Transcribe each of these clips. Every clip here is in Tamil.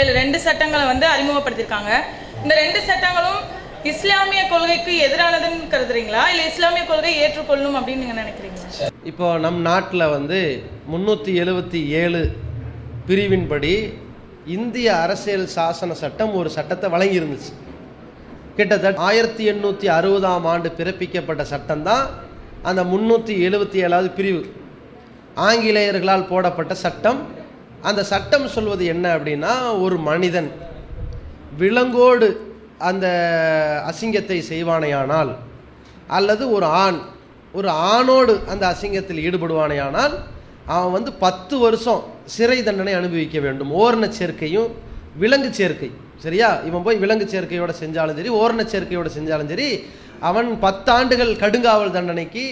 ஏழு ரெண்டு சட்டங்களை வந்து அறிமுகப்படுத்தியிருக்காங்க. இந்த ரெண்டு சட்டங்களும் இஸ்லாமிய கொள்கைக்கு எதிரானதுன்னு கருதுறீங்களா? இல்லை இஸ்லாமிய கொள்கை ஏற்றுக்கொள்ளும் அப்படின்னு நீங்க நினைக்கிறீங்களா? இப்போ நம் நாட்டில் வந்து முந்நூற்றி எழுபத்தி ஏழு பிரிவின்படி இந்திய அரசியல் சாசன சட்டம் ஒரு சட்டத்தை வழங்கியிருந்துச்சு. கிட்டத்தட்ட ஆயிரத்தி எண்ணூற்றி அறுபதாம் ஆண்டு பிறப்பிக்கப்பட்ட சட்டம் தான் அந்த முந்நூற்றி எழுபத்தி ஏழாவது பிரிவு. ஆங்கிலேயர்களால் போடப்பட்ட சட்டம் அந்த சட்டம் சொல்வது என்ன அப்படின்னா ஒரு மனிதன் விலங்கோடு அந்த அசிங்கத்தை செய்வானேயானால் அல்லது ஒரு ஆண் ஒரு ஆணோடு அந்த அசிங்கத்தில் ஈடுபடுவானேயானால் அவன் வந்து பத்து வருஷம் சிறை தண்டனை அனுபவிக்க வேண்டும். ஓரண சேர்க்கையும் விலங்கு சேர்க்கை. சரியா? இவன் போய் விலங்கு சேர்க்கையோட செஞ்சாலும் சரி ஓரண சேர்க்கையோட செஞ்சாலும் சரி அவன் பத்தாண்டுகள் கடுங்காவல் தண்டனைக்கு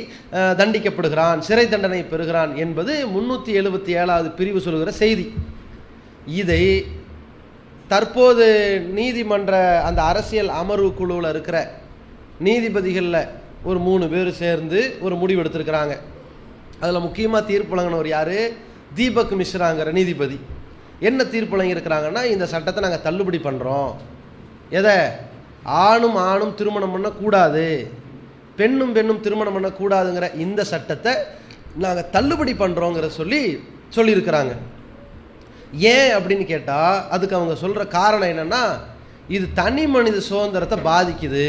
தண்டிக்கப்படுகிறான் சிறை தண்டனை பெறுகிறான் என்பது முன்னூற்றி எழுபத்தி ஏழாவது பிரிவு சொல்கிற செய்தி. இதை தற்போது நீதிமன்ற அந்த அரசியல் அமர்வு குழுவில் இருக்கிற நீதிபதிகளில் ஒரு மூணு பேர் சேர்ந்து ஒரு முடிவு எடுத்திருக்கிறாங்க. அதில் முக்கியமாக தீர்ப்பு வழங்கினவர் யார்? தீபக் மிஸ்ராங்கிற நீதிபதி. என்ன தீர்ப்பு வழங்கியிருக்கிறாங்கன்னா இந்த சட்டத்தை நாங்கள் தள்ளுபடி பண்ணுறோம் எதை? ஆணும் ஆணும் திருமணம் பண்ணக்கூடாது. பெண்ணும் பெண்ணும் திருமணம் பண்ணக்கூடாதுங்கிற இந்த சட்டத்தை நாங்கள் தள்ளுபடி பண்ணுறோங்கிற சொல்லி சொல்லியிருக்கிறாங்க. ஏன் அப்படின்னு கேட்டால் அதுக்கு அவங்க சொல்கிற காரணம் என்னென்னா இது தனி மனித சுதந்திரத்தை பாதிக்குது.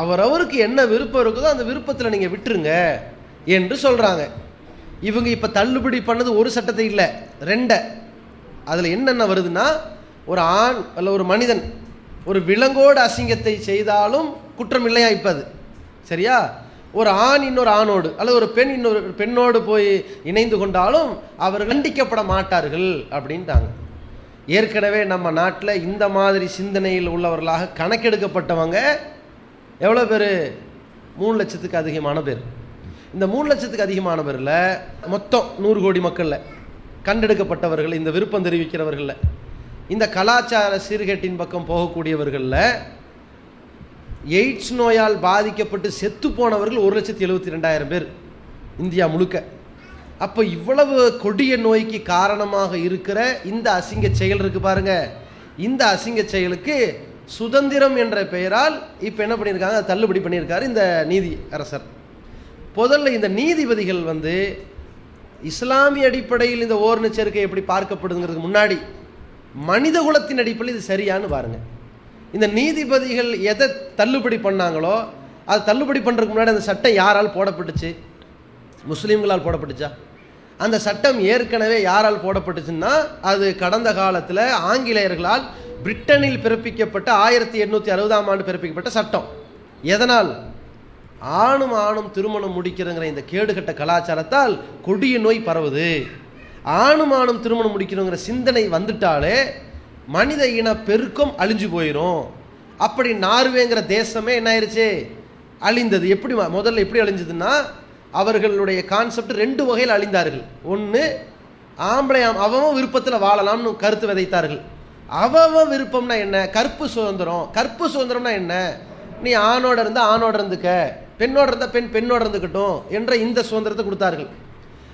அவரவருக்கு என்ன விருப்பம் இருக்குதோ அந்த விருப்பத்தில் நீங்கள் விட்டுருங்க என்று சொல்கிறாங்க இவங்க இப்போ தள்ளுபடி பண்ணது ஒரு சட்டத்தை இல்லை ரெண்டை. அதில் என்னென்ன வருதுன்னா ஒரு ஆண் அல்ல ஒரு மனிதன் ஒரு விலங்கோடு அசிங்கத்தை செய்தாலும் குற்றம் இல்லையா இப்போ அது சரியா? ஒரு ஆண் இன்னொரு ஆணோடு அல்லது ஒரு பெண் இன்னொரு பெண்ணோடு போய் இணைந்து கொண்டாலும் அவர் கண்டிக்கப்பட மாட்டார்கள் அப்படின்ட்டாங்க. ஏற்கனவே நம்ம நாட்டில் இந்த மாதிரி சிந்தனையில் உள்ளவர்களாக கணக்கெடுக்கப்பட்டவங்க எவ்வளோ பேர்? மூணு லட்சத்துக்கு அதிகமான பேர். இந்த மூணு லட்சத்துக்கு அதிகமான பேரில் மொத்தம் நூறு கோடி மக்களில் கண்டெடுக்கப்பட்டவர்கள் இந்த விருப்பம் தெரிவிக்கிறவர்களில். இந்த கலாச்சார சீர்கேட்டின் பக்கம் போகக்கூடியவர்களில் எய்ட்ஸ் நோயால் பாதிக்கப்பட்டு செத்து போனவர்கள் ஒரு லட்சத்தி எழுபத்தி ரெண்டாயிரம் பேர் இந்தியா முழுக்க. அப்போ இவ்வளவு கொடிய நோய்க்கு காரணமாக இருக்கிற இந்த அசிங்க செயல் இருக்கு பாருங்க. இந்த அசிங்க செயலுக்கு சுதந்திரம் என்ற பெயரால் இப்போ என்ன பண்ணியிருக்காங்க? தள்ளுபடி பண்ணியிருக்காரு இந்த நீதி அரசர். முதல்ல இந்த நீதிபதிகள் வந்து இஸ்லாமிய அடிப்படையில் இந்த ஓர் எப்படி பார்க்கப்படுதுங்கிறதுக்கு முன்னாடி மனித குலத்தின் அடிப்படையில் இது சரியான்னு பாருங்க. இந்த நீதிபதிகள் எதை தள்ளுபடி பண்ணாங்களோ அது தள்ளுபடி பண்ணுறதுக்கு முன்னாடி அந்த சட்டம் யாரால் போடப்பட்டுச்சு? முஸ்லீம்களால் போடப்பட்டுச்சா? அந்த சட்டம் ஏற்கனவே யாரால் போடப்பட்டுச்சுன்னா அது கடந்த காலத்தில் ஆங்கிலேயர்களால் பிரிட்டனில் பிறப்பிக்கப்பட்ட ஆயிரத்தி எண்ணூற்றி அறுபதாம் ஆண்டு பிறப்பிக்கப்பட்ட சட்டம். எதனால்? ஆணும் ஆணும் திருமணம் முடிக்கிறங்கிற இந்த கேடுகட்ட கலாச்சாரத்தால் கொடிய நோய் பரவுது. ஆணும் ஆணும் திருமணம் முடிக்கணுங்கிற சிந்தனை வந்துட்டாலே மனித இன பெருக்கம் அழிஞ்சு போயிடும் அப்படி நார்வேங்கிற தேசமே என்ன ஆயிடுச்சு அழிந்தது. எப்படி முதல்ல எப்படி அழிஞ்சதுன்னா அவர்களுடைய கான்செப்ட் ரெண்டு வகையில் அழிந்தார்கள். ஒன்று ஆம்பளை அவவும் அவன் விருப்பத்தில் வாழலாம்னு கருத்து விதைத்தார்கள். அவன் விருப்பம்னா என்ன? கற்பு சுதந்திரம். கற்பு சுதந்திரம்னா என்ன? நீ ஆணோட இருந்தால் ஆணோட இருந்துக்க. பெண்ணோட இருந்தால் பெண் பெண்ணோட இருந்துக்கட்டும் என்ற இந்த சுதந்திரத்தை கொடுத்தார்கள்.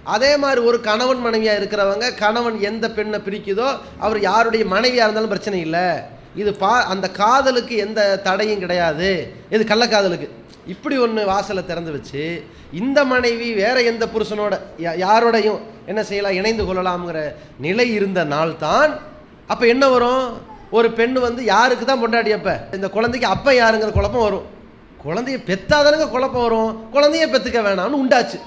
அதே மாதிரி ஒரு கணவன் மனைவியாக இருக்கிறவங்க கணவன் எந்த பெண்ணை பிரிக்குதோ அவர் யாருடைய மனைவியாக இருந்தாலும் பிரச்சனை இல்லை. இது பா அந்த காதலுக்கு எந்த தடையும் கிடையாது. இது கள்ளக்காதலுக்கு இப்படி ஒன்று வாசலை திறந்து வச்சு இந்த மனைவி வேற எந்த புருஷனோட யா- யாரோடையும் என்ன செய்யலாம் இணைந்து கொள்ளலாம்ங்கிற நிலை இருந்த நாள் தான் அப்போ என்ன வரும்? ஒரு பெண் வந்து யாருக்கு தான் பொண்டாடி அப்போ? இந்த குழந்தைக்கு அப்போ யாருங்கிற குழப்பம் வரும். குழந்தைய பெத்தாதானுங்க குழப்பம் வரும். குழந்தைய பெற்றுக்க வேணாம்னு உண்டாச்சு.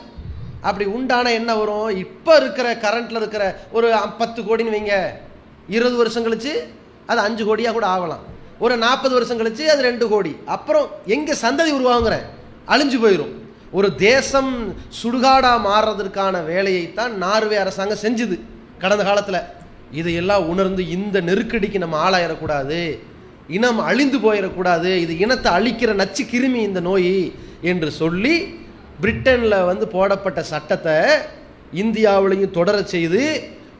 அப்படி உண்டான என்ன வரும். இப்போ இருக்கிற கரண்ட்டில் இருக்கிற ஒரு பத்து கோடின்னு வைங்க. இருபது வருஷம் கழிச்சு அது அஞ்சு கோடியாக கூட ஆகலாம். ஒரு நாற்பது வருஷம் கழிச்சு அது ரெண்டு கோடி. அப்புறம் எங்கே சந்ததி உருவாகுங்கிற? அழிஞ்சு போயிடும் ஒரு தேசம் சுடுகாடாக மாறுறதற்கான வேலையைத்தான் நார்வே அரசாங்கம் செஞ்சுது கடந்த காலத்தில். இதையெல்லாம் உணர்ந்து இந்த நெருக்கடிக்கு நம்ம ஆளாயிடக்கூடாது இனம் அழிந்து போயிடக்கூடாது இது இனத்தை அழிக்கிற நச்சு கிருமி இந்த நோய் என்று சொல்லி பிரிட்டனில் வந்து போடப்பட்ட சட்டத்தை இந்தியாவிலையும் தொடரச் செய்து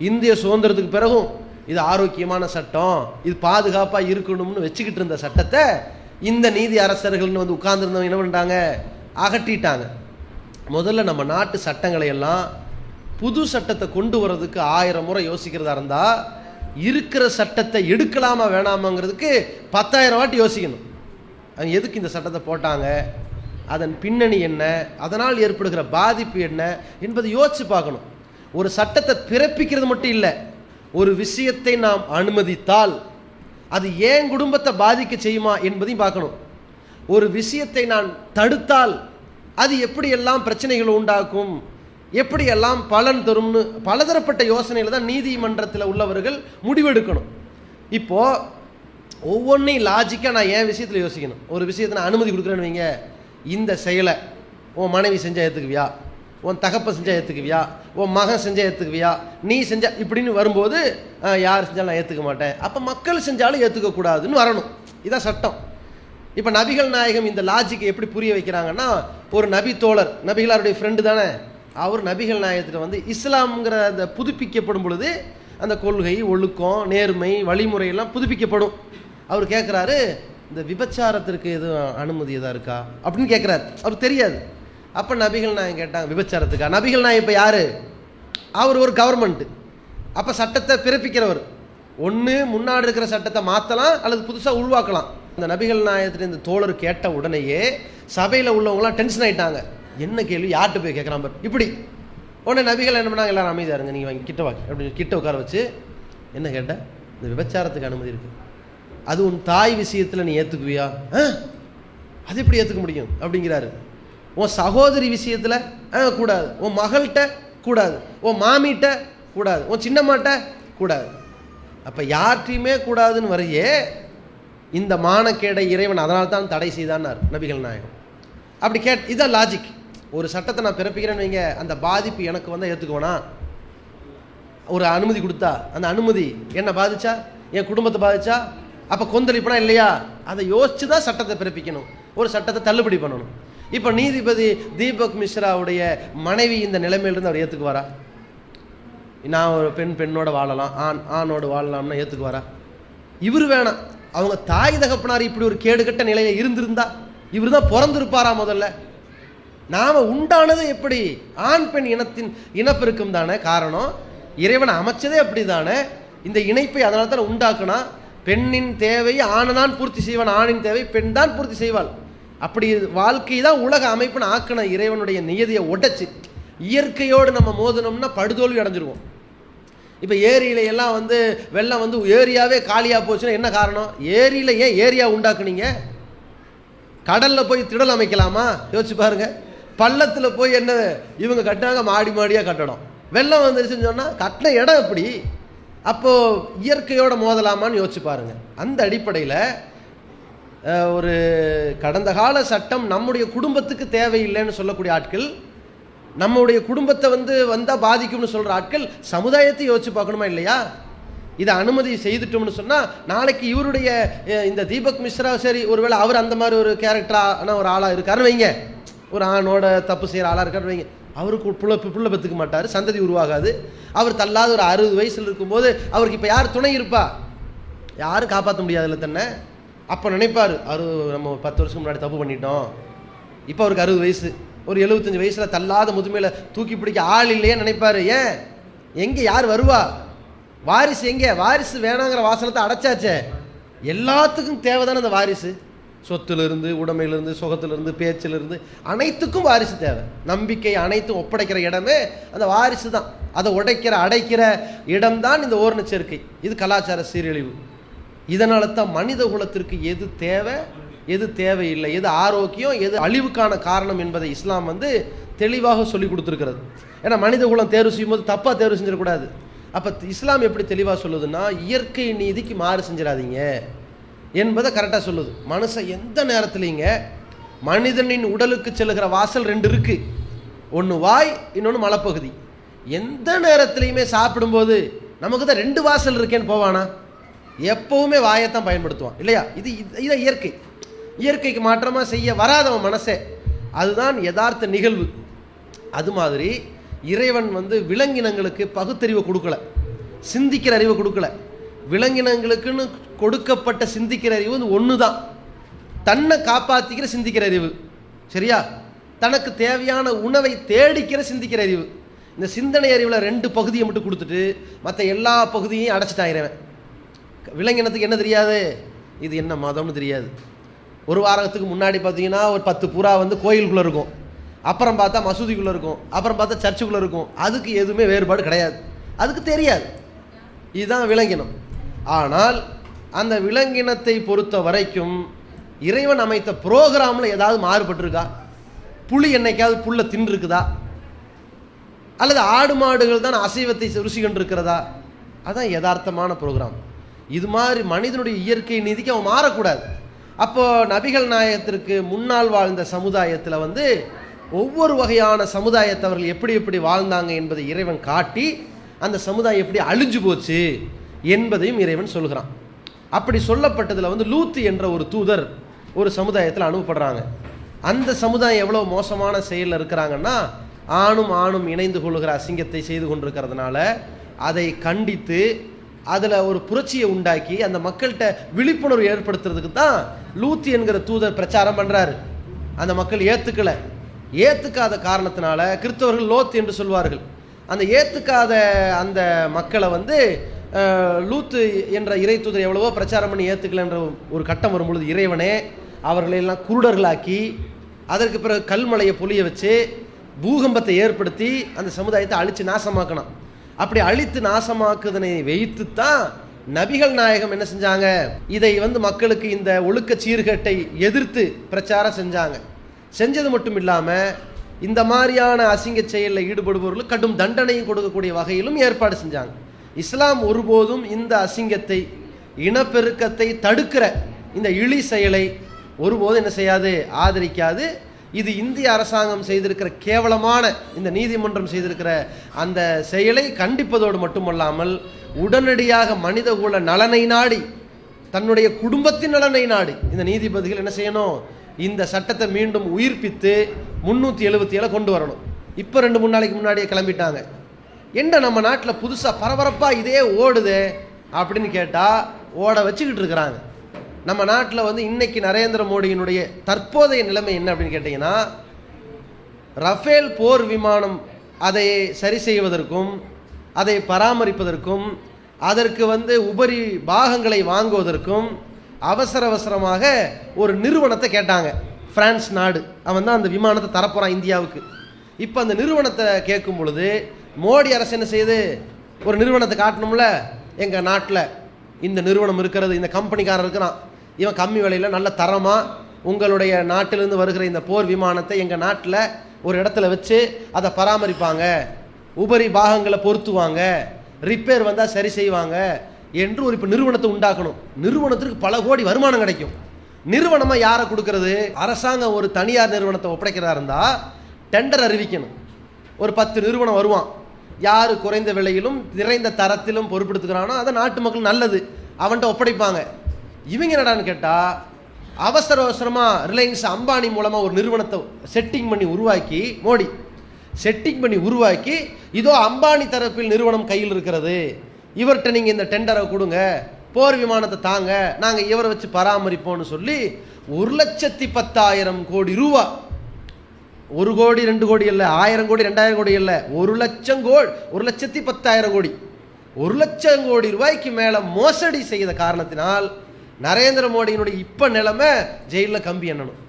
இந்திய சுதந்திரத்துக்கு பிறகும் இது ஆரோக்கியமான சட்டம் இது பாதுகாப்பாக இருக்கணும்னு வச்சுக்கிட்டு இருந்த சட்டத்தை இந்த நீதி அரசர்கள்னு வந்து உட்கார்ந்துருந்தவங்க என்ன பண்ணிட்டாங்க? அகற்றிட்டாங்க. முதல்ல நம்ம நாட்டு சட்டங்களை எல்லாம் புது சட்டத்தை கொண்டு வர்றதுக்கு ஆயிரம் முறை யோசிக்கிறதா இருந்தால் இருக்கிற சட்டத்தை எடுக்கலாமா வேணாமாங்கிறதுக்கு பத்தாயிரம் வாட்டி யோசிக்கணும். அவங்க எதுக்கு இந்த சட்டத்தை போட்டாங்க? அதன் பின்னணி என்ன? அதனால் ஏற்படுகிற பாதிப்பு என்ன? என்பதை யோசிச்சு பார்க்கணும். ஒரு சட்டத்தை பிறப்பிக்கிறது மட்டும் இல்லை ஒரு விஷயத்தை நாம் அனுமதித்தால் அது ஏன் குடும்பத்தை பாதிக்க செய்யுமா என்பதையும் பார்க்கணும். ஒரு விஷயத்தை நான் தடுத்தால் அது எப்படியெல்லாம் பிரச்சனைகளை உண்டாக்கும்? எப்படியெல்லாம் பலன் தரும்னு பலதரப்பட்ட யோசனையில் தான் நீதிமன்றத்தில் உள்ளவர்கள் முடிவெடுக்கணும். இப்போது ஒவ்வொன்றையும் லாஜிக்காக நான் என் விஷயத்தில் யோசிக்கணும். ஒரு விஷயத்தை நான் அனுமதி கொடுக்குறேன்னு வைங்க. இந்த செயலை உன் மனைவி செஞ்சால் ஏற்றுக்குவியா உன் தகப்பை செஞ்சால் ஏற்றுக்குவியா உன் மகன் செஞ்சால் ஏற்றுக்குவியா நீ செஞ்சா இப்படின்னு வரும்போது யார் செஞ்சாலும் நான் ஏற்றுக்க மாட்டேன். அப்போ மக்கள் செஞ்சாலும் ஏற்றுக்கக்கூடாதுன்னு வரணும். இதான் சட்டம். இப்போ நபிகள் நாயகம் இந்த லாஜிக்கை எப்படி புரிய வைக்கிறாங்கன்னா ஒரு நபி தோழர் நபிகளாருடைய ஃப்ரெண்டு தானே? அவர் நபிகள் நாயகத்தில் வந்து இஸ்லாம்ங்கிற அந்த புதுப்பிக்கப்படும் பொழுது அந்த கொள்கை ஒழுக்கம் நேர்மை வழிமுறையெல்லாம் புதுப்பிக்கப்படும். அவர் கேட்குறாரு இந்த விபச்சாரத்திற்கு எதுவும் அனுமதி எதா இருக்கா? அப்படின்னு கேட்குறாரு அவருக்கு தெரியாது. அப்போ நபிகள் நாயகம் கேட்டாங்க விபச்சாரத்துக்கா? நபிகள் நாயகம் இப்போ யார்? அவர் ஒரு கவர்மெண்ட்டு அப்போ சட்டத்தை பிறப்பிக்கிறவர். ஒன்று முன்னாடி இருக்கிற சட்டத்தை மாற்றலாம் அல்லது புதுசாக உருவாக்கலாம். இந்த நபிகள் நாயகத்தில் இந்த தோழர் கேட்ட உடனேயே சபையில் உள்ளவங்களாம் டென்ஷன் ஆயிட்டாங்க. என்ன கேள்வி? யார்கிட்ட போய் கேட்குறான் பாரு. இப்படி. உடனே நபிகள் என்ன பண்ணாங்க? எல்லாரும் அமைதியாக இருங்க நீங்கள் வாங்கி கிட்ட வாங்க. அப்படி கிட்ட உட்கார வச்சு என்ன கேட்டேன் இந்த விபச்சாரத்துக்கு அனுமதி இருக்குது அது உன் தாய் விஷயத்தில் நீ ஏற்றுக்குவியா ஆ? அது எப்படி ஏற்றுக்க முடியும்? அப்படிங்கிறாரு. உன் சகோதரி விஷயத்தில் ஆ கூடாது. உன் மகள்கிட்ட கூடாது. உன் மாமிகிட்ட கூடாது. உன் சின்னம்மாட்ட கூடாது. அப்போ யார்கிட்டையுமே கூடாதுன்னு வரையே இந்த மானக்கேடை இறைவன் அதனால தான் தடை செய்தான்னார் நபிகள் நாயகம். அப்படி கேட் இதுதான் லாஜிக் ஒரு சட்டத்தை நான் பிறப்பிக்கிறேன்னு வைங்க அந்த பாதிப்பு எனக்கு வந்தால் ஏற்றுக்குவேனா ஒரு அனுமதி கொடுத்தா அந்த அனுமதி என்னை பாதிச்சா? என் குடும்பத்தை பாதிச்சா? அப்போ கொந்தளிப்புனா இல்லையா? அதை யோசிச்சு தான் சட்டத்தை பிறப்பிக்கணும். ஒரு சட்டத்தை தள்ளுபடி பண்ணணும். இப்போ நீதிபதி தீபக் மிஸ்ராவுடைய மனைவி இந்த நிலைமையிலிருந்து அவர் ஏற்றுக்குவாரா நான் ஒரு பெண் பெண்ணோட வாழலாம் ஆண் ஆணோடு வாழலாம்னா ஏற்றுக்குவாரா இவர் வேணாம். அவங்க தாய் தகப்பனார் இப்படி ஒரு கேடுகட்ட நிலையில இருந்திருந்தா இவர் தான் பிறந்திருப்பாரா முதல்ல? நாம உண்டானது எப்படி? ஆண் பெண் இனத்தின் இனப்பெருக்கம் தானே காரணம். இறைவனை அமைச்சதே அப்படி தானே இந்த இணைப்பை அதனால தான் உண்டாக்குனா? பெண்ணின் தேவை ஆணதான் பூர்த்தி செய்வான் ஆணின் தேவை பெண் தான் பூர்த்தி செய்வாள். அப்படி வாழ்க்கை தான் உலக அமைப்புன்னு ஆக்கின இறைவனுடைய நியதியை உடைச்சி இயற்கையோடு நம்ம மோதினோம்னா படுதோல்வி அடைஞ்சிருவோம். இப்போ ஏரியில எல்லாம் வந்து வெள்ளம் வந்து ஏரியாவே காலியாக போச்சுன்னா என்ன காரணம்? ஏரியில ஏன் ஏரியா உண்டாக்குனீங்க? கடல்ல போய் திடல் அமைக்கலாமா? யோசிச்சு பாருங்க. பள்ளத்தில் போய் என்ன இவங்க கட்டினாங்க மாடி மாடியாக கட்டணும் வெள்ளம் வந்துருச்சுன்னு சொன்னால் கட்டின இடம் எப்படி? அப்போது இயற்கையோட மோதலாமான்னு யோசிச்சு பாருங்கள் அந்த அடிப்படையில் ஒரு கடந்த கால சட்டம் நம்முடைய குடும்பத்துக்கு தேவையில்லைன்னு சொல்லக்கூடிய ஆட்கள் நம்முடைய குடும்பத்தை வந்து வந்தால் பாதிக்கும்னு சொல்கிற ஆட்கள் சமுதாயத்தை யோசிச்சு பார்க்கணுமா இல்லையா? இதை அனுமதி செய்துட்டோம்னு சொன்னால் நாளைக்கு இவருடைய இந்த தீபக் மிஸ்ரா சரி ஒருவேளை அவர் அந்த மாதிரி ஒரு கேரக்டரான ஒரு ஆளாக இருக்காருன்னு வைங்க. ஒரு ஆணோட தப்பு செய்கிற ஆளாக இருக்காருன்னு வைங்க. அவருக்கு புள்ள புள்ள பெற்றுக்க மாட்டார் சந்ததி உருவாகாது. அவர் தள்ளாத ஒரு அறுபது வயசில் இருக்கும்போது அவருக்கு இப்போ யார் துணை இருப்பா? யாரும் காப்பாற்ற முடியாதுல்ல தன்னை. அப்போ நினைப்பார் அறுபது நம்ம பத்து வருஷத்துக்கு முன்னாடி தப்பு பண்ணிட்டோம். இப்போ அவருக்கு அறுபது வயசு. ஒரு எழுபத்தஞ்சு வயசில் தள்ளாத முதுமையில் தூக்கி பிடிக்க ஆள் இல்லையே நினைப்பாரு. ஏன்? எங்கே யார் வருவா? வாரிசு எங்கே? வாரிசு வேணாங்கிற வாசனத்தை அடைச்சாச்சே. எல்லாத்துக்கும் தேவைதானே அந்த வாரிசு? சொத்துலேருந்து உடைமையிலிருந்து சுகத்திலிருந்து பேச்சிலிருந்து அனைத்துக்கும் வாரிசு தேவை. நம்பிக்கை அனைத்தும் ஒப்படைக்கிற இடமே அந்த வாரிசு தான். அதை உடைக்கிற அடைக்கிற இடம்தான் இந்த ஓரண சேர்க்கை. இது கலாச்சார சீரழிவு. இதனால தான் மனித குலத்திற்கு எது தேவை எது தேவையில்லை எது ஆரோக்கியம் எது அழிவுக்கான காரணம் என்பதை இஸ்லாம் வந்து தெளிவாக சொல்லி கொடுத்துருக்கிறது. ஏன்னா மனித குலம் தேர்வு செய்யும்போது தப்பாக தேர்வு செஞ்சிடக்கூடாது. அப்போ இஸ்லாம் எப்படி தெளிவாக சொல்லுதுன்னா இயற்கை நீதிக்கு மாறு செஞ்சிடாதீங்க. என்பதை கரெக்டாக சொல்லுது. மனுஷன் எந்த நேரத்துலைங்க மனிதனின் உடலுக்கு செல்லுகிற வாசல் ரெண்டு இருக்குது ஒன்று வாய் இன்னொன்று மலைப்பகுதி. எந்த நேரத்துலையுமே சாப்பிடும்போது நமக்கு தான் ரெண்டு வாசல் இருக்கேன்னு போவானா? எப்போவுமே வாயைத்தான் பயன்படுத்துவான். இல்லையா? இது இது- இதான் இயற்கை. இயற்கைக்கு மாற்றமாக செய்ய வராதவன் மனசே. அதுதான் யதார்த்த நிகழ்வு. அது மாதிரி இறைவன் வந்து விலங்கினங்களுக்கு பகுத்தறிவை கொடுக்கல. சிந்திக்கிற அறிவை கொடுக்கல. விலங்கினங்களுக்குன்னு கொடுக்கப்பட்ட சிந்திக்கிற அறிவு வந்து ஒன்று தான் தன்னை காப்பாற்றிக்கிற சிந்திக்கிற அறிவு சரியா? தனக்கு தேவையான உணவை தேடிக்கிற சிந்திக்கிற அறிவு இந்த சிந்தனை அறிவில் ரெண்டு பகுதியை மட்டும் கொடுத்துட்டு மற்ற எல்லா பகுதியையும் அடைச்சிட்டாயிரவன். விலங்கினத்துக்கு என்ன தெரியாது? இது என்ன மதம்னு தெரியாது. ஒரு வாரத்துக்கு முன்னாடி பார்த்தீங்கன்னா ஒரு பத்து புறா வந்து கோயிலுக்குள்ளே இருக்கும். அப்புறம் பார்த்தா மசூதிக்குள்ளே இருக்கும். அப்புறம் பார்த்தா சர்ச்சுக்குள்ளே இருக்கும். அதுக்கு எதுவுமே வேறுபாடு கிடையாது. அதுக்கு தெரியாது. இதுதான் விலங்கினம். ஆனால் அந்த விலங்கினத்தை பொறுத்த வரைக்கும் இறைவன் அமைத்த ப்ரோக்ராமில் ஏதாவது மாறுபட்டிருக்கா? புலி என்னைக்காவது புல்லை தின்றுருக்குதா? அல்லது ஆடு மாடுகள் தான் அசைவத்தை ருசி அதுதான் அதான் யதார்த்தமான ப்ரோக்ராம். இது மாதிரி மனிதனுடைய இயற்கை நிதிக்கு அவன் மாறக்கூடாது. அப்போது நபிகள் நாயகத்திற்கு முன்னால் வாழ்ந்த சமுதாயத்தில் வந்து ஒவ்வொரு வகையான சமுதாயத்தவர்கள் எப்படி எப்படி வாழ்ந்தாங்க என்பதை இறைவன் காட்டி அந்த சமுதாயம் எப்படி அழிஞ்சு போச்சு? என்பதையும் இறைவன் சொல்கிறான் அப்படி சொல்லப்பட்டதில் வந்து லூத்து என்ற ஒரு தூதர் ஒரு சமுதாயத்தில் அனுப்பப்படுறாங்க. அந்த சமுதாயம் எவ்வளோ மோசமான செயலில் இருக்கிறாங்கன்னா ஆணும் ஆணும் இணைந்து கொள்கிற அசிங்கத்தை செய்து கொண்டிருக்கிறதுனால அதை கண்டித்து அதில் ஒரு புரட்சியை உண்டாக்கி அந்த மக்கள்கிட்ட விழிப்புணர்வு ஏற்படுத்துறதுக்கு தான் லூத்தி என்கிற தூதர் பிரச்சாரம் பண்ணுறாரு அந்த மக்கள் ஏற்றுக்கலை ஏற்றுக்காத காரணத்தினால கிறிஸ்தவர்கள் லோத் என்று சொல்வார்கள். அந்த ஏற்றுக்காத அந்த மக்களை வந்து லூத்து என்ற இறை தூதர் எவ்வளவோ பிரச்சாரம் பண்ணி ஏற்றுக்கலன்ற ஒரு கட்டம் வரும்பொழுது இறைவனே அவர்களை எல்லாம் குருடர்களாக்கி அதற்கு பிறகு கல்மலையை பொழிய வச்சு பூகம்பத்தை ஏற்படுத்தி அந்த சமுதாயத்தை அழித்து நாசமாக்கணும். அப்படி அழித்து நாசமாக்குதனை வைத்து தான் நபிகள் நாயகம் என்ன செஞ்சாங்க? இதை வந்து மக்களுக்கு இந்த ஒழுக்க சீர்கேட்டை எதிர்த்து பிரச்சாரம் செஞ்சாங்க. செஞ்சது மட்டும் இல்லாமல் இந்த மாதிரியான அசிங்க செயலில் ஈடுபடுபவர்களுக்கு கடும் தண்டனையும் கொடுக்கக்கூடிய வகையிலும் ஏற்பாடு செஞ்சாங்க. இஸ்லாம் ஒருபோதும் இந்த அசிங்கத்தை இனப்பெருக்கத்தை தடுக்கிற இந்த இழி செயலை ஒருபோதும் என்ன செய்யாது ஆதரிக்காது. இது இந்திய அரசாங்கம் செய்திருக்கிற கேவலமான இந்த நீதிமன்றம் செய்திருக்கிற அந்த செயலை கண்டிப்பதோடு மட்டுமல்லாமல் உடனடியாக மனிதகுல நலனை நாடி தன்னுடைய குடும்பத்தின் நலனை நாடி இந்த நீதிபதிகள் என்ன செய்யணும் இந்த சட்டத்தை மீண்டும் உயிர்ப்பித்து முன்னூற்றி எழுபத்தி ஏழை கொண்டு வரணும். இப்போ ரெண்டு மூணு நாளைக்கு முன்னாடியே கிளம்பிட்டாங்க. என்ன நம்ம நாட்டில் புதுசாக பரபரப்பாக இதே ஓடுது அப்படின்னு கேட்டால் ஓட வச்சுக்கிட்டு இருக்கிறாங்க. நம்ம நாட்டில் வந்து இன்னைக்கு நரேந்திர மோடியினுடைய தற்போதைய நிலைமை என்ன அப்படின்னு கேட்டிங்கன்னா ரஃபேல் போர் விமானம் அதை சரி செய்வதற்கும் அதை பராமரிப்பதற்கும் அதற்கு வந்து உபரி பாகங்களை வாங்குவதற்கும் அவசர அவசரமாக ஒரு நிறுவனத்தை கேட்டாங்க. பிரான்ஸ் நாடு. அவன் தான் அந்த விமானத்தை தரப்போகிறான் இந்தியாவுக்கு. இப்போ அந்த நிறுவனத்தை கேட்கும் பொழுது மோடி அரசு என்ன செய்யுது? ஒரு நிறுவனத்தை காட்டணும்ல? எங்கள் நாட்டில் இந்த நிறுவனம் இருக்கிறது இந்த கம்பெனிக்காரன் இருக்கிறான். இவன் கம்மி விலையில் நல்ல தரமாக உங்களுடைய நாட்டிலிருந்து வருகிற இந்த போர் விமானத்தை எங்கள் நாட்டில் ஒரு இடத்துல வச்சு அதை பராமரிப்பாங்க. உபரி பாகங்களை பொருத்துவாங்க. ரிப்பேர் வந்தால் சரி செய்வாங்க என்று ஒரு இப்போ நிறுவனத்தை உண்டாக்கணும். நிறுவனத்திற்கு பல கோடி வருமானம் கிடைக்கும். நிறுவனமாக யாரை கொடுக்கறது? அரசாங்கம் ஒரு தனியார் நிறுவனத்தை ஒப்படைக்கிறதா இருந்தால் டெண்டர் அறிவிக்கணும். ஒரு பத்து நிறுவனம் வருவான். யார் குறைந்த விலையிலும் நிறைந்த தரத்திலும் பொருட்படுத்துகிறானோ அதை நாட்டு மக்கள் நல்லது. அவன்கிட்ட ஒப்படைப்பாங்க. இவங்க என்னடான்னு கேட்டால் அவசர அவசரமாக ரிலையன்ஸ் அம்பானி மூலமாக ஒரு நிறுவனத்தை செட்டிங் பண்ணி உருவாக்கி மோடி செட்டிங் பண்ணி உருவாக்கி இதோ அம்பானி தரப்பில் நிறுவனம் கையில் இருக்கிறது. இவர்கிட்ட நீங்கள் இந்த டெண்டரை கொடுங்க போர் விமானத்தை தாங்க நாங்கள் இவரை வச்சு பராமரிப்போம்னு சொல்லி ஒரு லட்சத்தி பத்தாயிரம் கோடி ரூபா ஒரு கோடி ரெண்டு கோடி இல்லை ஆயிரம் கோடி ரெண்டாயிரம் கோடி இல்லை ஒரு லட்சம் கோடி ஒரு லட்சத்தி பத்தாயிரம் கோடி. ஒரு லட்சம் கோடி ரூபாய்க்கு மேலே மோசடி செய்த காரணத்தினால் நரேந்திர மோடியினுடைய இப்போ நிலைமை ஜெயிலில் கம்பி எண்ணணும்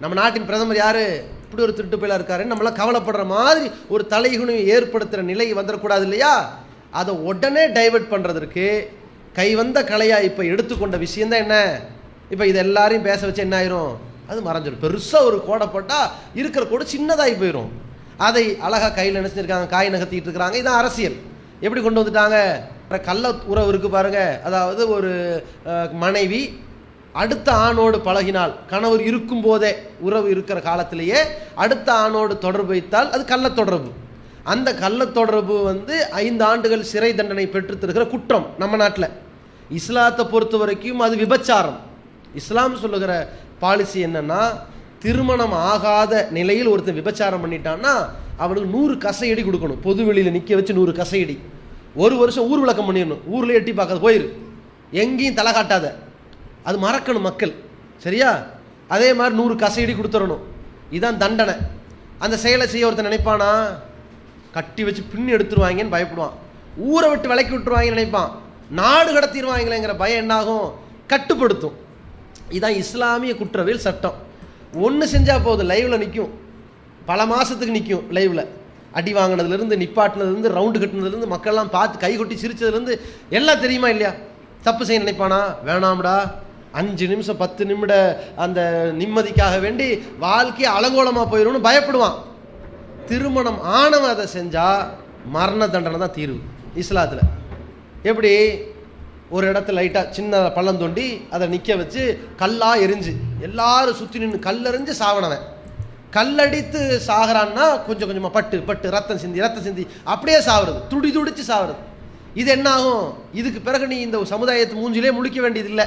நம்ம நாட்டின் பிரதமர் யாரு? இப்படி ஒரு திருட்டு பயிலாக இருக்காருன்னு நம்மளாம் கவலைப்படுற மாதிரி ஒரு தலைகுனிவை ஏற்படுத்துகிற நிலை வந்துடக்கூடாது இல்லையா? அதை உடனே டைவர்ட் பண்ணுறதற்கு கை வந்த கலையாக இப்போ எடுத்துக்கொண்ட விஷயம்தான் என்ன? இப்போ இது எல்லாரையும் பேச வச்சு என்ன ஆயிரும்? அது மறைஞ்சிடும் பெருசாக ஒரு கோடை போட்டால் இருக்கிற கோடு சின்னதாகி போயிடும் அதை அழகாக கையில் நினைச்சிருக்காங்க காய் நகர்த்திட்டு இருக்கிறாங்க. இதான் அரசியல். எப்படி கொண்டு வந்துட்டாங்க? அப்புறம் கள்ள உறவு இருக்குது பாருங்க. அதாவது ஒரு மனைவி அடுத்த ஆணோடு பழகினால் கணவர் இருக்கும் போதே உறவு இருக்கிற காலத்திலேயே அடுத்த ஆணோடு தொடர்பு வைத்தால் அது கள்ள தொடர்பு. அந்த கள்ள தொடர்பு வந்து ஐந்து ஆண்டுகள் சிறை தண்டனை பெற்றுத்திருக்கிற குற்றம் நம்ம நாட்டில். இஸ்லாத்தை பொறுத்த வரைக்கும் அது விபச்சாரம். இஸ்லாம் சொல்லுகிற பாலிசி என்னன்னா திருமணம் ஆகாத நிலையில் ஒருத்தன் விபச்சாரம் பண்ணிட்டான்னா அவனுக்கு நூறு கசையடி கொடுக்கணும். பொது வெளியில் நிற்க வச்சு நூறு கசையடி. ஒரு வருஷம் ஊர் விளக்கம் பண்ணிடணும். ஊரில் எட்டி பார்க்காத போயிரு எங்கேயும் தலை காட்டாத. அது மறக்கணும் மக்கள். சரியா? அதே மாதிரி நூறு கசையடி கொடுத்துடணும். இதுதான் தண்டனை. அந்த செயலை செய்ய ஒருத்தன் நினைப்பானா? கட்டி வச்சு பின்னு எடுத்துருவாங்கன்னு பயப்படுவான். ஊரை விட்டு விலக்கி விட்டுருவாங்கன்னு நினைப்பான். நாடு கடத்திடுவாங்களேங்கிற பயம் என்னாகும்? கட்டுப்படுத்தும். இதான் இஸ்லாமிய குற்றவியல் சட்டம். ஒன்று செஞ்சால் போதும் லைவில் நிற்கும் பல மாதத்துக்கு நிற்கும் லைவில் அடி வாங்கினதுலேருந்து நிப்பாட்டினதுலேருந்து ரவுண்டு கட்டினதுலேருந்து மக்கள்லாம் பார்த்து கை கொட்டி சிரித்ததுலேருந்து எல்லாம் தெரியுமா இல்லையா? தப்பு செய்ய நினைப்பானா? வேணாம்டா. அஞ்சு நிமிஷம் பத்து நிமிட அந்த நிம்மதிக்காக வேண்டி வாழ்க்கையை அலங்கோலமாக போயிடும்னு பயப்படுவான். திருமணம் ஆனவன் அதை செஞ்சால் மரண தண்டனை தான் தீர்வு. இஸ்லாத்தில். எப்படி? ஒரு இடத்துல லைட்டாக சின்ன பள்ளம் தோண்டி அதை நிற்க வச்சு கல்லா எரிஞ்சு எல்லாரும் சுற்றி நின்று கல்லெறிஞ்சு சாவனவன். கல்லடித்து சாகுறான்னா கொஞ்சம் கொஞ்சமாக பட்டு பட்டு ரத்தம் சிந்தி ரத்தம் சிந்தி அப்படியே சாவுறது துடி துடிச்சு சாவுறது. இது என்ன ஆகும்? இதுக்கு பிறகு நீ இந்த சமுதாயத்து மூஞ்சிலே முழிக்க வேண்டியதில்லை.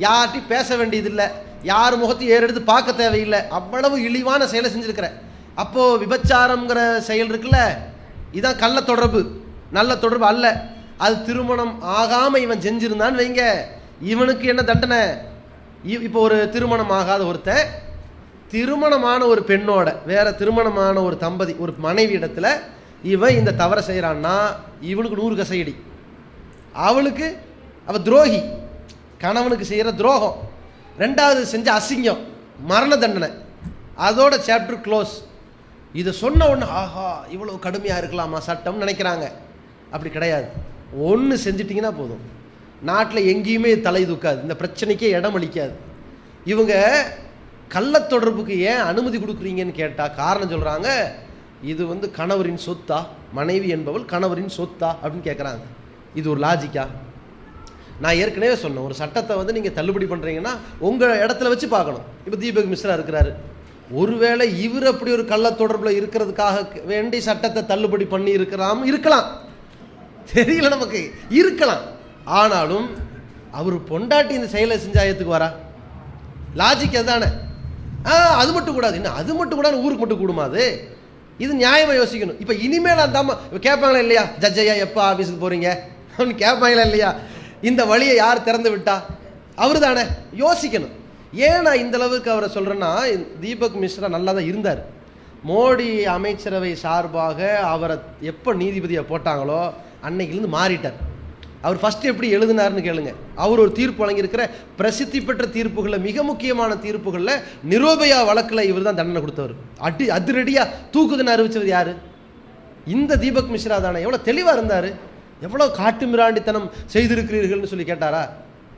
யார்கிட்டையும் பேச வேண்டியதில்லை. யார் முகத்தையும் ஏறெடுத்து பார்க்க தேவையில்லை. அவ்வளவு இழிவான செயலை செஞ்சுருக்கிற. அப்போது விபச்சாரம்ங்கிற செயல் இருக்குல்ல இதுதான் கள்ள தொடர்பு. நல்ல தொடர்பு அல்ல. அது திருமணம் ஆகாமல் இவன் செஞ்சிருந்தான்னு வைங்க. இவனுக்கு என்ன தண்டனை? இப்போ ஒரு திருமணம் ஆகாத ஒருத்தன் திருமணமான ஒரு பெண்ணோட வேற திருமணமான ஒரு தம்பதி ஒரு மனைவி இடத்துல இவன் இந்த தவறை செய்கிறான்னா இவனுக்கு நூறு கசையடி. அவளுக்கு அவள் துரோகி. கணவனுக்கு செய்கிற துரோகம். ரெண்டாவது செஞ்ச அசிங்கம் மரண தண்டனை. அதோட சாப்டர் க்ளோஸ் இதை சொன்ன உடனே ஆஹா இவ்வளோ கடுமையாக இருக்கலாமா சட்டம்னு நினைக்கிறாங்க. அப்படி கிடையாது. ஒன்று செஞ்சிட்டிங்கன்னா போதும். நாட்டில் எங்கேயுமே தலை தூக்காது. இந்த பிரச்சனைக்கே இடம் அளிக்காது. இவங்க கள்ள தொடர்புக்கு ஏன் அனுமதி கொடுக்குறீங்கன்னு கேட்டால் காரணம் சொல்கிறாங்க இது வந்து கணவரின் சொத்தா? மனைவி என்பவள் கணவரின் சொத்தா? அப்படின்னு கேட்குறாங்க இது ஒரு லாஜிக்கா நான் ஏற்கனவே சொன்னேன் ஒரு சட்டத்தை வந்து நீங்கள் தள்ளுபடி பண்ணுறீங்கன்னா உங்கள் இடத்துல வச்சு பார்க்கணும். இப்போ தீபக் மிஸ்ரா இருக்கிறாரு. ஒருவேளை இவர் அப்படி ஒரு கள்ள தொடர்பில் இருக்கிறதுக்காக வேண்டி சட்டத்தை தள்ளுபடி பண்ணி இருக்கிறாம இருக்கலாம். தெரியல நமக்கு. இருக்கலாம். ஆனாலும் அவர் பொண்டாட்டி இந்த செயலை செஞ்சா வரா? லாஜிக் அதுதானே. ஆ அது மட்டும் கூடாது. என்ன அது மட்டும் கூடாது ஊருக்கு மட்டும் கூடுமா அது? இது நியாயமா யோசிக்கணும். இப்போ இனிமேல் அந்த அம்மா கேட்பாங்களா இல்லையா? ஜட்ஜையா எப்போ ஆஃபீஸுக்கு போறீங்க? அப்படின்னு கேட்பாங்களா இல்லையா? இந்த வழியை யார் திறந்து விட்டா? அவர் தானே யோசிக்கணும். ஏன் நான் இந்த அளவுக்கு அவரை சொல்றேன்னா தீபக் மிஸ்ரா நல்லா தான் இருந்தார். மோடி அமைச்சரவை சார்பாக அவரை எப்போ நீதிபதியை போட்டாங்களோ அன்னைக்கிலேருந்து மாறிட்டார். அவர் ஃபஸ்ட்டு எப்படி எழுதினார்னு கேளுங்க. அவர் ஒரு தீர்ப்பு வழங்கியிருக்கிற பிரசித்தி பெற்ற தீர்ப்புகளில் மிக முக்கியமான தீர்ப்புகளில் நிரோபயா வழக்கில் இவர் தான் தண்டனை கொடுத்தவர். அடி அதிரடியாக தூக்குதுன்னு அறிவிச்சவர் யார்? இந்த தீபக் மிஸ்ரா தானே. எவ்வளோ தெளிவாக இருந்தார். எவ்வளோ காட்டு மிராண்டித்தனம் செய்திருக்கிறீர்கள்னு சொல்லி கேட்டாரா?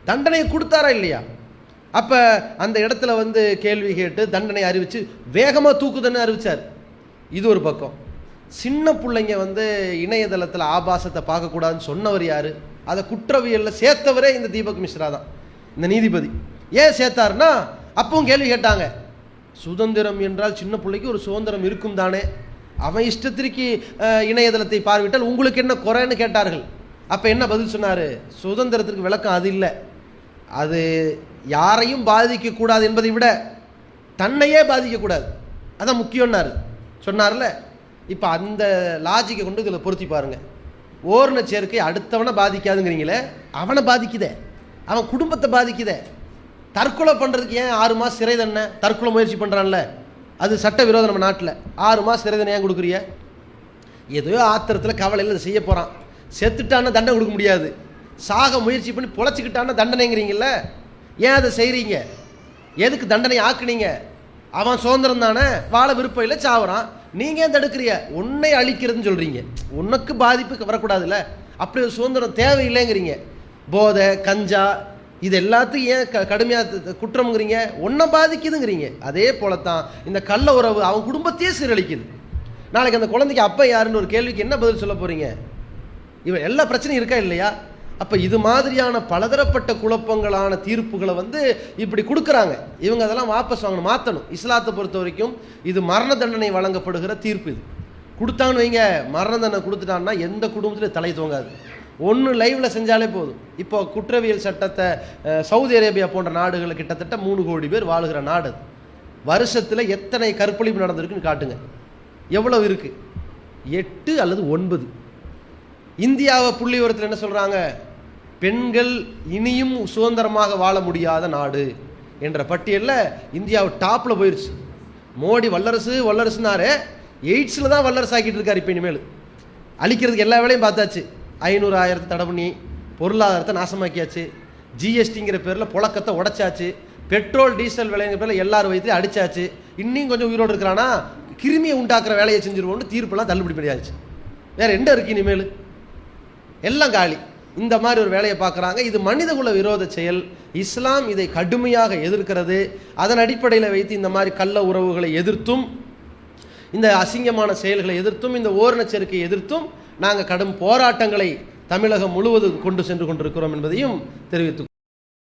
தண்டனையை கொடுத்தாரா இல்லையா? அப்போ அந்த இடத்துல வந்து கேள்வி கேட்டு தண்டனை அறிவித்து வேகமாக தூக்குதுன்னு அறிவிச்சார். இது ஒரு பக்கம். சின்ன பிள்ளைங்க வந்து இணையதளத்தில் ஆபாசத்தை பார்க்கக்கூடாதுன்னு சொன்னவர் யார்? அதை குற்றவியலில் சேர்த்தவரே இந்த தீபக் மிஸ்ரா தான் இந்த நீதிபதி. ஏன் சேர்த்தாருன்னா அப்பவும் கேள்வி கேட்டாங்க. சுதந்திரம் என்றால் சின்ன பிள்ளைக்கு ஒரு சுதந்திரம் இருக்கும் தானே? அவன் இஷ்டத்திற்கு இணையதளத்தை பார்வையிட்டால் உங்களுக்கு என்ன குறைன்னு கேட்டார்கள். அப்போ என்ன பதில் சொன்னார்? சுதந்திரத்திற்கு விளக்கம் அது இல்லை. அது யாரையும் பாதிக்கக்கூடாது என்பதை விட தன்னையே பாதிக்கக்கூடாது அதான் முக்கியம்னாரு. சொன்னார்ல? இப்போ அந்த லாஜிக்கை கொண்டு இதில் பொருத்தி பாருங்கள் ஓரின சேர்க்கை அடுத்தவனை பாதிக்காதுங்கிறீங்களே அவனை பாதிக்குதே. அவன் குடும்பத்தை பாதிக்குதே. தற்கொலை பண்ணுறதுக்கு ஏன் ஆறு மாதம் சிறை தண்டனை? தற்கொலை முயற்சி பண்ணுறான்ல அது சட்ட விரோதம் நம்ம நாட்டில். ஆறு மாதம் சிறை தண்டனை ஏன் கொடுக்குறிய ஏதோ ஆத்திரத்தில் கவலையில் அதை செய்ய போகிறான் செத்துட்டான்னா தண்டனை கொடுக்க முடியாது. சாக முயற்சி பண்ணி பொழைச்சிக்கிட்டான்னா தண்டனைங்கிறீங்கள ஏன் அதை செய்கிறீங்க எதுக்கு தண்டனை ஆக்குனீங்க? அவன் சுதந்திரம் தானே வாழ விருப்பம் இல்லை சாவுறான். நீங்கள் ஏன் தடுக்கிறிய? உன்னை அழிக்கிறதுன்னு சொல்கிறீங்க உனக்கு பாதிப்பு வரக்கூடாதுல்ல? அப்படி ஒரு சுதந்திரம் தேவையில்லைங்கிறீங்க. போதை கஞ்சா இது எல்லாத்தையும் ஏன் க கடுமையாக குற்றம்ங்கிறீங்க? ஒன்றை பாதிக்குதுங்கிறீங்க. அதே போல தான் இந்த கள்ள உறவு அவன் குடும்பத்தையே சீரழிக்குது. நாளைக்கு அந்த குழந்தைக்கு அப்பா யாருன்னு ஒரு கேள்விக்கு என்ன பதில் சொல்ல போறீங்க? இவன் எல்லா பிரச்சனையும் இருக்கா இல்லையா? அப்போ இது மாதிரியான பலதரப்பட்ட குழப்பங்களான தீர்ப்புகளை வந்து இப்படி கொடுக்குறாங்க. இவங்க அதெல்லாம் வாபஸ் வாங்கணும் மாற்றணும் இஸ்லாத்தை பொறுத்த வரைக்கும் இது மரண தண்டனை வழங்கப்படுகிற தீர்ப்பு இது. கொடுத்தாங்கன்னு வைங்க மரண தண்டனை கொடுத்துட்டான்னா எந்த குடும்பத்திலையும் தலை தூங்காது. ஒன்று லைவில் செஞ்சாலே போதும். இப்போ குற்றவியல் சட்டத்தை சவுதி அரேபியா போன்ற நாடுகள் கிட்டத்தட்ட மூணு கோடி பேர் வாழுகிற நாடு அது. வருஷத்தில் எத்தனை கற்பழிப்பு நடந்திருக்குன்னு காட்டுங்க. எவ்வளவு இருக்குது எட்டு அல்லது ஒன்பது. இந்தியாவை புள்ளி என்ன சொல்கிறாங்க பெண்கள் இனியும் சுதந்திரமாக வாழ முடியாத நாடு என்ற பட்டியலில் இந்தியா டாப்பில் போயிடுச்சு மோடி வல்லரசு வல்லரசுனாரு. எய்ட்ஸில் தான் வல்லரசு ஆக்கிட்டு இருக்கார் இப்போ இனிமேல். அழிக்கிறதுக்கு எல்லா வேலையும் பார்த்தாச்சு. ஐநூறு ஆயிரத்தை தடை பண்ணி பொருளாதாரத்தை நாசமாக்கியாச்சு. ஜிஎஸ்டிங்கிற பேரில் புழக்கத்தை உடைச்சாச்சு. பெட்ரோல் டீசல் விலைங்கிற பேரில் எல்லாரும் வைத்து அடிச்சாச்சு. இன்னும் கொஞ்சம் உயிரோடு இருக்கிறானா? கிருமியை உண்டாக்குற வேலையை செஞ்சுருவோன்னு தீர்ப்பெல்லாம் தள்ளுபடி பண்ணியாச்சு வேறு என்ன இருக்கு இனிமேல்? எல்லாம் காலி. இந்த மாதிரி ஒரு வேலையை பார்க்குறாங்க. இது மனிதகுல விரோத செயல். இஸ்லாம் இதை கடுமையாக எதிர்க்கிறது. அதன் அடிப்படையில் வைத்து இந்த மாதிரி கள்ள உறவுகளை எதிர்த்தும் இந்த அசிங்கமான செயல்களை எதிர்த்தும் இந்த ஓரணச்சேர்க்கையை எதிர்த்தும் நாங்கள் கடும் போராட்டங்களை தமிழகம் முழுவதும் கொண்டு சென்று கொண்டிருக்கிறோம் என்பதையும் தெரிவித்துக்